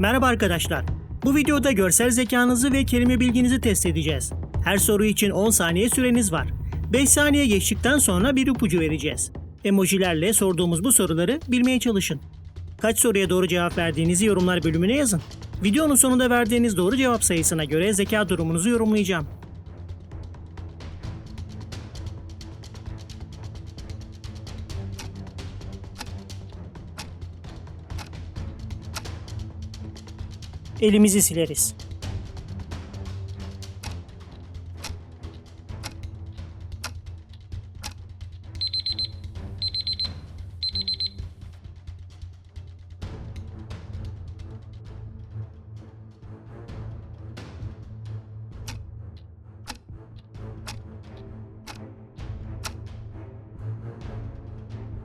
Merhaba arkadaşlar. Bu videoda görsel zekanızı ve kelime bilginizi test edeceğiz. Her soru için 10 saniye süreniz var. 5 saniye geçtikten sonra bir ipucu vereceğiz. Emojilerle sorduğumuz bu soruları bilmeye çalışın. Kaç soruya doğru cevap verdiğinizi yorumlar bölümüne yazın. Videonun sonunda verdiğiniz doğru cevap sayısına göre zeka durumunuzu yorumlayacağım. Elimizi sileriz.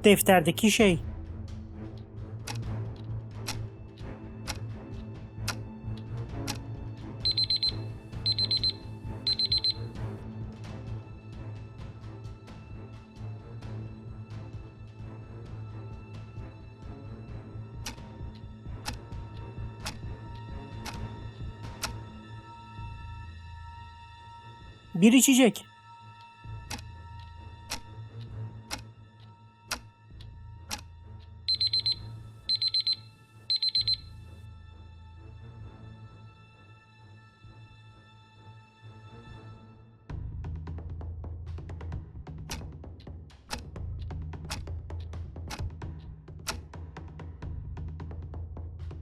Defterdeki şey. Bir içecek.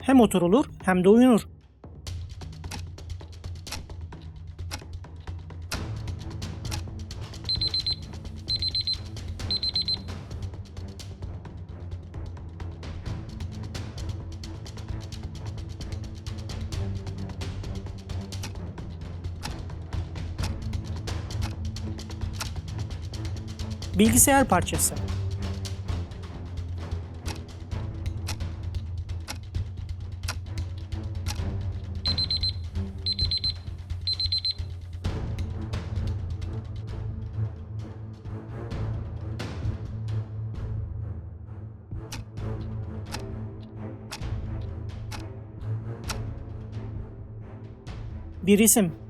Hem oturulur hem de uyunur. Bilgisayar parçası. Bir isim.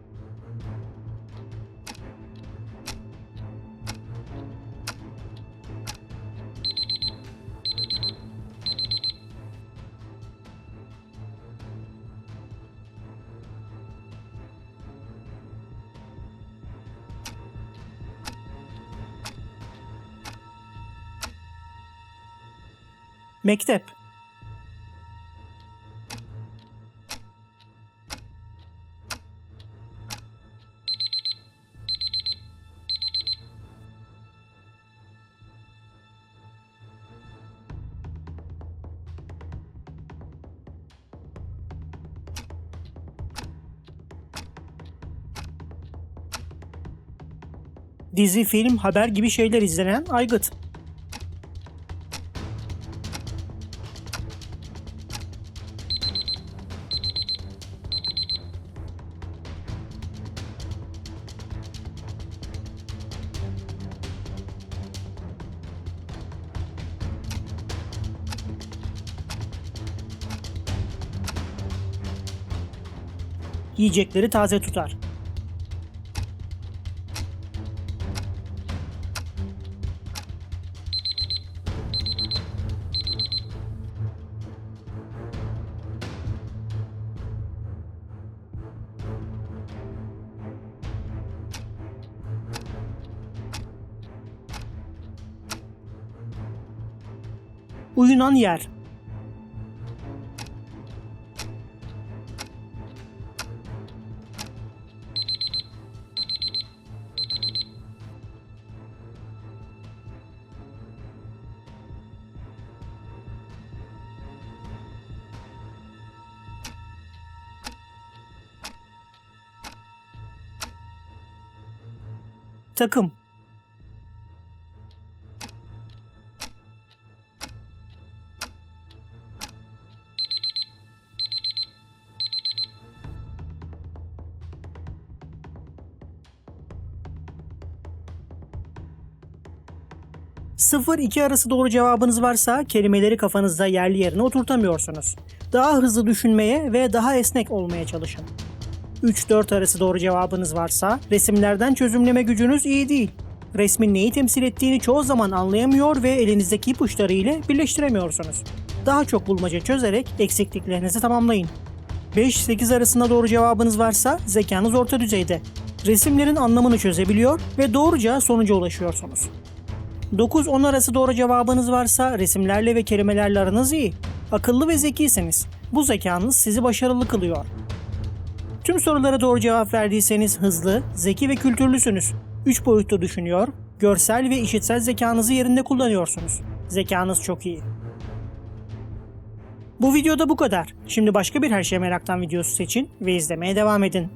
Mektep. Dizi, film, haber gibi şeyler izlenen aygıt. Yiyecekleri taze tutar. Uyunan yer. Takım. Sıfır iki arası doğru cevabınız varsa kelimeleri kafanızda yerli yerine oturtamıyorsunuz. Daha hızlı düşünmeye ve daha esnek olmaya çalışın. 3-4 arası doğru cevabınız varsa resimlerden çözümleme gücünüz iyi değil. Resmin neyi temsil ettiğini çoğu zaman anlayamıyor ve elinizdeki ipuçları ile birleştiremiyorsunuz. Daha çok bulmaca çözerek eksikliklerinizi tamamlayın. 5-8 arasında doğru cevabınız varsa zekanız orta düzeyde. Resimlerin anlamını çözebiliyor ve doğruca sonuca ulaşıyorsunuz. 9-10 arası doğru cevabınız varsa resimlerle ve kelimelerle aranız iyi. Akıllı ve zekisiniz. Bu zekanız sizi başarılı kılıyor. Tüm sorulara doğru cevap verdiyseniz hızlı, zeki ve kültürlüsünüz. 3 boyutlu düşünüyor, görsel ve işitsel zekanızı yerinde kullanıyorsunuz. Zekanız çok iyi. Bu videoda bu kadar. Şimdi başka bir her şey meraktan videosu seçin ve izlemeye devam edin.